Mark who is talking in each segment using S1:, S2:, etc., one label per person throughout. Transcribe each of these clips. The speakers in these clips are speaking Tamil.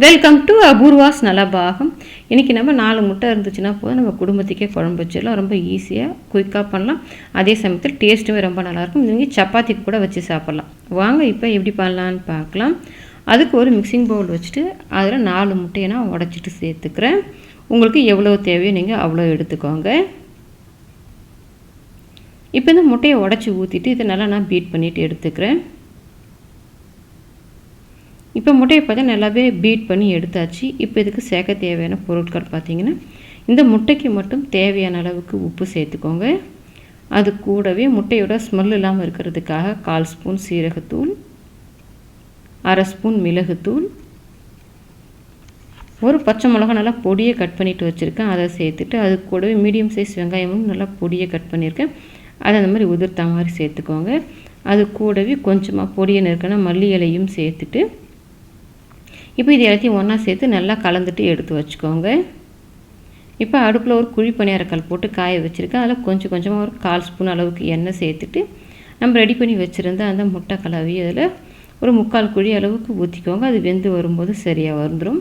S1: வெல்கம் டு அபூர்வாஸ் நலபாகம் இன்றைக்கி நம்ம நாலு முட்டை இருந்துச்சுன்னா போதும். நம்ம குடும்பத்துக்கே குழம்பு வச்சிடலாம். ரொம்ப ஈஸியாக குயிக்காக பண்ணலாம். அதே சமயத்தில் டேஸ்ட்டுமே ரொம்ப நல்லாயிருக்கும். நீங்கள் சப்பாத்திக்கு கூட வச்சு சாப்பிட்லாம். வாங்க இப்போ எப்படி பண்ணலான்னு பார்க்கலாம். அதுக்கு ஒரு மிக்சிங் பவுல் வச்சுட்டு அதில் நாலு முட்டையை நான் உடச்சிட்டு சேர்த்துக்கிறேன். உங்களுக்கு எவ்வளோ தேவையோ நீங்கள் அவ்வளோ எடுத்துக்கோங்க. இப்போ இந்த முட்டையை உடச்சி ஊற்றிட்டு இதை நல்லா நான் பீட் பண்ணிவிட்டு எடுத்துக்கிறேன். இப்போ முட்டையை பார்த்தா நல்லாவே பீட் பண்ணி எடுத்தாச்சு. இப்போ இதுக்கு சேர்க்க தேவையான பொருட்கள் பார்த்திங்கன்னா இந்த முட்டைக்கு மட்டும் தேவையான அளவுக்கு உப்பு சேர்த்துக்கோங்க. அது கூடவே முட்டையோட ஸ்மெல் இல்லாமல் இருக்கிறதுக்காக கால் ஸ்பூன் சீரகத்தூள் அரை ஸ்பூன் மிளகுத்தூள் ஒரு பச்சை மிளகா நல்லா பொடியை கட் பண்ணிவிட்டு வச்சுருக்கேன். அதை சேர்த்துட்டு அது கூடவே மீடியம் சைஸ் வெங்காயமும் நல்லா பொடியை கட் பண்ணியிருக்கேன் அதை அந்த மாதிரி உதிர்த்த மாதிரி சேர்த்துக்கோங்க. அது கூடவே கொஞ்சமாக பொடியை நெருக்கின மல்லி இலையும் சேர்த்துட்டு இப்போ இது எல்லாத்தையும் ஒன்றா சேர்த்து நல்லா கலந்துட்டு எடுத்து வச்சுக்கோங்க. இப்போ அடுப்பில் ஒரு குழி பணியாரக்கல் போட்டு காய வச்சுருக்கேன். அதில் கொஞ்சம் கொஞ்சமாக ஒரு கால் ஸ்பூன் அளவுக்கு எண்ணெய் சேர்த்துட்டு நம்ம ரெடி பண்ணி வச்சுருந்த அந்த முட்டை கலவி அதில் ஒரு முக்கால் குழி அளவுக்கு ஊற்றிக்கோங்க அது வெந்து வரும்போது சரியாக வந்துடும்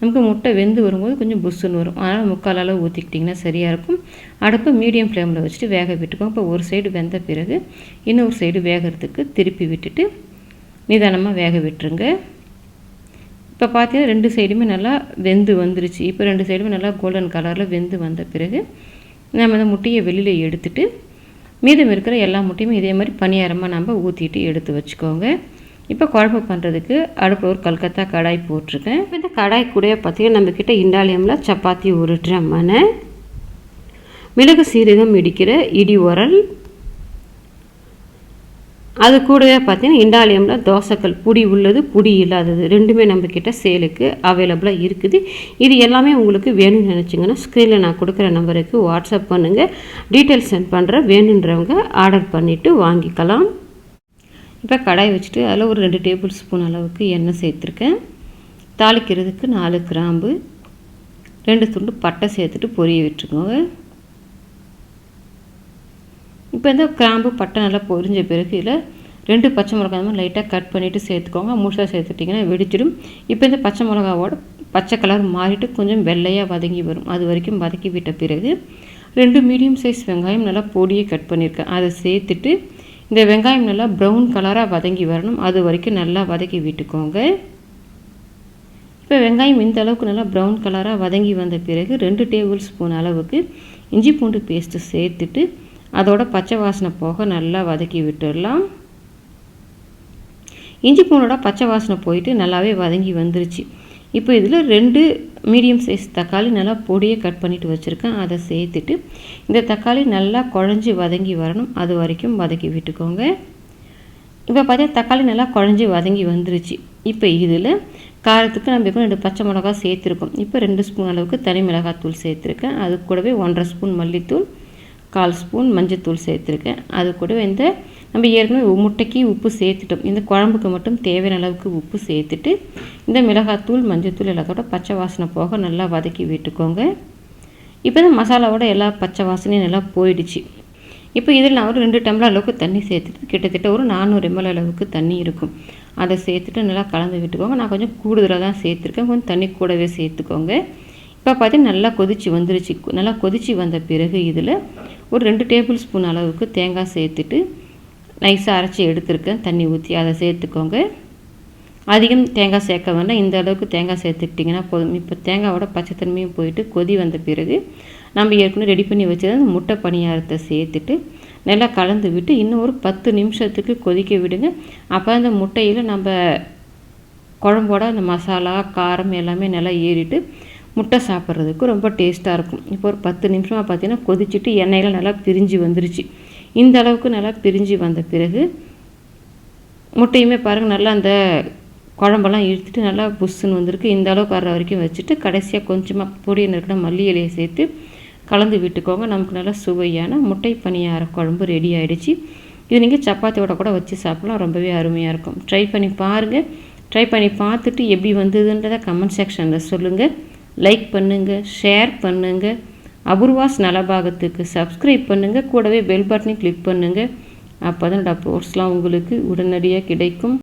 S1: நமக்கு முட்டை வெந்து வரும்போது கொஞ்சம் புஷ்ஷுன்னு வரும். அதனால் முக்கால் அளவு ஊற்றிக்கிட்டிங்கன்னா சரியாக இருக்கும். அடுப்பை மீடியம் ஃப்ளேமில் வச்சுட்டு வேக விட்டுக்கோங்க. இப்போ ஒரு சைடு வெந்த பிறகு இன்னொரு சைடு வேகிறதுக்கு திருப்பி விட்டுட்டு நிதானமாக வேக விட்டுருங்க. இப்போ பார்த்தீங்கன்னா ரெண்டு சைடுமே நல்லா வெந்து வந்துருச்சு. இப்போ ரெண்டு சைடுமே நல்லா கோல்டன் கலரில் வெந்து வந்த பிறகு நம்ம அந்த முட்டையை வெளியில் எடுத்துட்டு மீதம் இருக்கிற எல்லா முட்டையுமே இதே மாதிரி பணியாரமாக நம்ம ஊற்றிட்டு எடுத்து வச்சுக்கோங்க. இப்போ குழம்பு பண்ணுறதுக்கு அடுப்பில் ஒரு கல்கத்தா கடாய் போட்டிருக்கேன். இப்போ இந்த கடாய் கூட பார்த்திங்கன்னா நம்மக்கிட்ட இண்டாலியமில் சப்பாத்தி உருட்டுற மனை மிளகு சீரகம் இடிக்கிற இடி உரல் அது கூடவே பார்த்தீங்கன்னா இண்டாலியமில் தோசைக்கல் புடி உள்ளது புடி இல்லாதது. ரெண்டுமே நம்மக்கிட்ட சேலுக்கு அவைலபிளாக இருக்குது. இது எல்லாமே உங்களுக்கு வேணும்னு நினச்சிங்கன்னா ஸ்க்ரீனில் நான் கொடுக்குற நம்பருக்கு வாட்ஸ்அப் பண்ணுங்கள் டீட்டெயில்ஸ் சென்ட் பண்ணுற வேணுன்றவங்க ஆர்டர் பண்ணிவிட்டு வாங்கிக்கலாம். இப்போ கடாய் வச்சுட்டு அதில் ஒரு ரெண்டு டேபிள் ஸ்பூன் அளவுக்கு எண்ணெய் சேர்த்துருக்கேன். தாளிக்கிறதுக்கு நாலு கிராம்பு ரெண்டு துண்டு பட்டை சேர்த்துட்டு பொரிய விட்டுருக்கோங்க இப்போ இந்த கிராம்பு பட்டை நல்லா பொரிஞ்ச பிறகு இதில் ரெண்டு பச்சை மிளகா மாதிரி லைட்டாக கட் பண்ணிவிட்டு சேர்த்துக்கோங்க. முழுசாக சேர்த்துட்டிங்கன்னா வெடிச்சிடும். இப்போ இந்த பச்சை மிளகாவோட பச்சை கலர் மாறிட்டு கொஞ்சம் வெள்ளையாக வதங்கி வரும். அது வரைக்கும் வதக்கி விட்ட பிறகு ரெண்டு மீடியம் சைஸ் வெங்காயம் நல்லா பொடியை கட் பண்ணியிருக்கேன் அதை சேர்த்துட்டு இந்த வெங்காயம் நல்லா ப்ரௌன் கலராக வதங்கி வரணும். அது வரைக்கும் நல்லா வதக்கி விட்டுக்கோங்க. இப்போ வெங்காயம் இந்த அளவுக்கு நல்லா ப்ரௌன் கலராக வதங்கி வந்த பிறகு ரெண்டு டேபிள் ஸ்பூன் அளவுக்கு இஞ்சி பூண்டு பேஸ்ட்டு சேர்த்துட்டு அதோட பச்சை வாசனை போக நல்லா வதக்கி விட்டுடலாம். இஞ்சி பூனோட பச்சை வாசனை போயிட்டு நல்லாவே வதங்கி வந்துருச்சு. இப்போ இதில் ரெண்டு மீடியம் சைஸ் தக்காளி நல்லா பொடியை கட் பண்ணிவிட்டு வச்சுருக்கேன். அதை சேர்த்துட்டு இந்த தக்காளி நல்லா குழஞ்சி வதங்கி வரணும். அது வரைக்கும் வதக்கி விட்டுக்கோங்க. இப்போ பார்த்தீங்கன்னா தக்காளி நல்லா குழஞ்சி வதங்கி வந்துருச்சு. இப்போ இதில் காரத்துக்கு நம்ம இப்போ ரெண்டு பச்சை மிளகா சேர்த்துருக்கோம். இப்போ ரெண்டு ஸ்பூன் அளவுக்கு தனி மிளகாத்தூள் சேர்த்துருக்கேன். அது கூடவே ஒன்றரை ஸ்பூன் மல்லித்தூள் கால் ஸ்பூன் மஞ்சத்தூள் சேர்த்துருக்கேன். அது கூட இந்த நம்ம ஏற்கனவே முட்டைக்கு உப்பு சேர்த்துட்டோம். இந்த குழம்புக்கு மட்டும் தேவையான அளவுக்கு உப்பு சேர்த்துட்டு இந்த மிளகாத்தூள் மஞ்சத்தூள் எல்லாத்தோட பச்சை வாசனை போக நல்லா வதக்கி விட்டுக்கோங்க. இப்போ இந்த மசாலாவோட எல்லா பச்சை வாசனையும் நல்லா போயிடுச்சு. இப்போ இதில் நான் ஒரு ரெண்டு டம்ளர் அளவுக்கு தண்ணி சேர்த்துட்டு கிட்டத்தட்ட ஒரு நானூறு எம்எல் அளவுக்கு தண்ணி இருக்கும். அதை சேர்த்துட்டு நல்லா கலந்து விட்டுக்கோங்க. நான் கொஞ்சம் கூடுதலாக தான் சேர்த்துருக்கேன். கொஞ்சம் தண்ணி கூடவே சேர்த்துக்கோங்க. இப்போ பார்த்தீங்கன்னா நல்லா கொதிச்சு வந்துருச்சு. நல்லா கொதிச்சு வந்த பிறகு இதில் ஒரு ரெண்டு டேபிள் ஸ்பூன் அளவுக்கு தேங்காய் சேர்த்துட்டு நைஸாக அரைச்சி எடுத்துருக்கேன். தண்ணி ஊற்றி அதை சேர்த்துக்கோங்க. அதிகம் தேங்காய் சேர்க்க வேண்டாம். இந்த அளவுக்கு தேங்காய் சேர்த்துக்கிட்டிங்கன்னா போதும். இப்போ தேங்காயோட பச்சைத்தன்மையும் போயிட்டு கொதி வந்த பிறகு நம்ம ஏற்கனவே ரெடி பண்ணி வச்சுருந்த முட்டை பணியாரத்தை சேர்த்துட்டு நல்லா கலந்து விட்டு இன்னும் ஒரு பத்து நிமிஷத்துக்கு கொதிக்க விடுங்க. அப்போ அந்த முட்டையில் நம்ம குழம்போட அந்த மசாலா காரம் எல்லாமே நல்லா ஏறிட்டு முட்டை சாப்பிட்றதுக்கு ரொம்ப டேஸ்ட்டாக இருக்கும். இப்போ ஒரு பத்து நிமிஷமாக பார்த்தீங்கன்னா கொதிச்சுட்டு எண்ணெயில் நல்லா பிரிஞ்சு வந்துருச்சு. இந்த அளவுக்கு நல்லா பிரிஞ்சு வந்த பிறகு முட்டையுமே பாருங்கள் நல்லா அந்த குழம்பெல்லாம் இழுத்துட்டு நல்லா புஷ்ஷுன்னு வந்திருக்கு. இந்த அளவுக்கு வர்ற வரைக்கும் வச்சுட்டு கடைசியாக கொஞ்சமாக பொடியை நறுக்கின மல்லி இலையை சேர்த்து கலந்து விட்டுக்கோங்க. நமக்கு நல்லா சுவையான முட்டை பணியார குழம்பு ரெடி ஆகிடுச்சு இது நீங்கள் சப்பாத்தியோட கூட வச்சு சாப்பிட்லாம். ரொம்பவே அருமையாக இருக்கும். ட்ரை பண்ணி பாருங்கள் ட்ரை பண்ணி பார்த்துட்டு எப்படி வந்ததுன்றதை கமெண்ட் செக்ஷனில் சொல்லுங்கள் லைக் பண்ணுங்கள் ஷேர் பண்ணுங்கள் அபூர்வாஸ் நலபாகத்துக்கு சப்ஸ்கிரைப் பண்ணுங்கள் கூடவே பெல் பட்டனையும் கிளிக் பண்ணுங்கள் அப்போ தான் அப்லோட்ஸ்லாம் உங்களுக்கு உடனடியாக கிடைக்கும்.